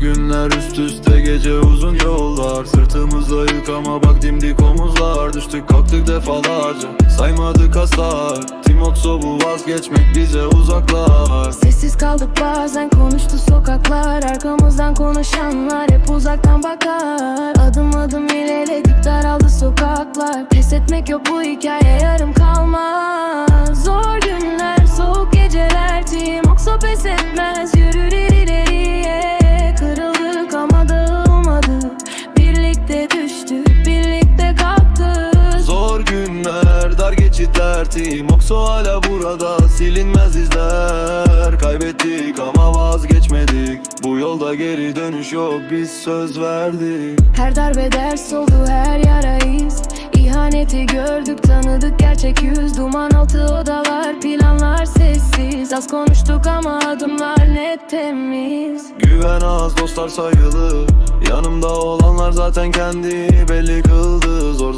günler üst üste gece uzun yollar. Sırtımızda yük ama bak dimdik omuzlar. Düştük kalktık defalarca saymadık aslar Timotso bu vazgeçmek bize uzaklar. Sessiz kaldık bazen konuştu sokaklar. Arkamızdan konuşanlar hep uzaktan bakar. Adım adım ilerledik daraldı sokaklar. Pes etmek yok bu hikaye yarım kalmaz. Zor günler soğuk geceler. Tim Okso pes etmez. Yürür hala burada Silinmez izler. Kaybettik ama vazgeçmedik. Bu yolda geri dönüş yok Biz söz verdik. Her darbe ders oldu her yara iz İhaneti gördük tanıdık gerçek yüz. Duman altı odalar planlar sessiz. Az konuştuk ama adımlar net temiz. Güven az dostlar sayılı. Yanımda olanlar zaten kendi. Belli Zor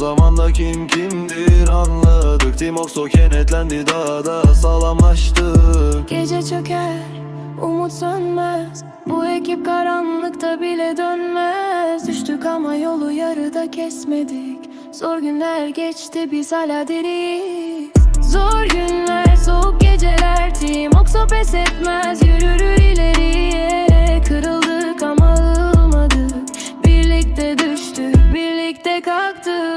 zamanda kim kimdir anladık. Timokso kenetlendi dağda sağlamlaştık Gece çöker umut sönmez. Bu ekip karanlıkta bile dönmez. Düştük ama yolu yarıda kesmedik. Zor günler geçti biz hala diriyiz Zor günler soğuk geceler. Timokso pes etmez yürürüz kalktık.